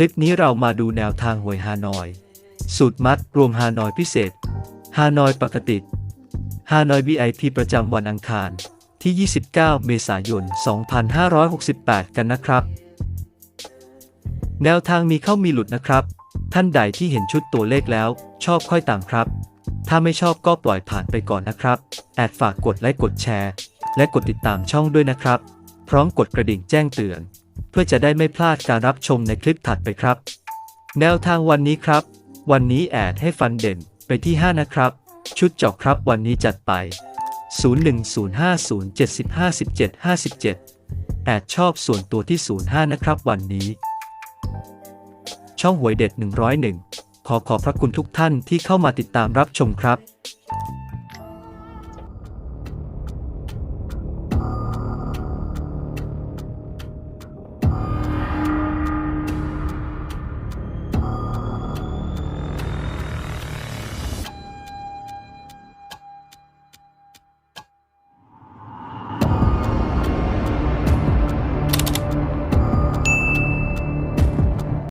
ลิปนี้เรามาดูแนวทางหวยฮานอย สูตรมัดรวมฮานอยพิเศษ ฮานอยปกติ ฮานอย VIP ประจำวันอังคารที่ 29 เมษายน 2568 กันนะครับ แนวทางมีเข้ามีหลุดนะครับ ท่านใดที่เห็นชุดตัวเลขแล้ว ชอบค่อยตามครับ ถ้าไม่ชอบก็ปล่อยผ่านไปก่อนนะครับ แอดฝากกดไลค์กดแชร์ และกดติดตามช่องด้วยนะครับ พร้อมกดกระดิ่งแจ้งเตือน เพื่อจะได้ไม่พลาดการรับชมในคลิปถัดไปครับ แนวทางวันนี้ครับ วันนี้แอดให้ฟันเด่นไปที่ 5 นะครับ ชุดเจาะครับวันนี้จัดไป 01050751757 แอดชอบส่วนตัวที่ 05 นะครับวันนี้ ช่องหวยเด็ด 101 ขอขอบพระคุณทุกท่านที่เข้ามาติดตามรับชมครับ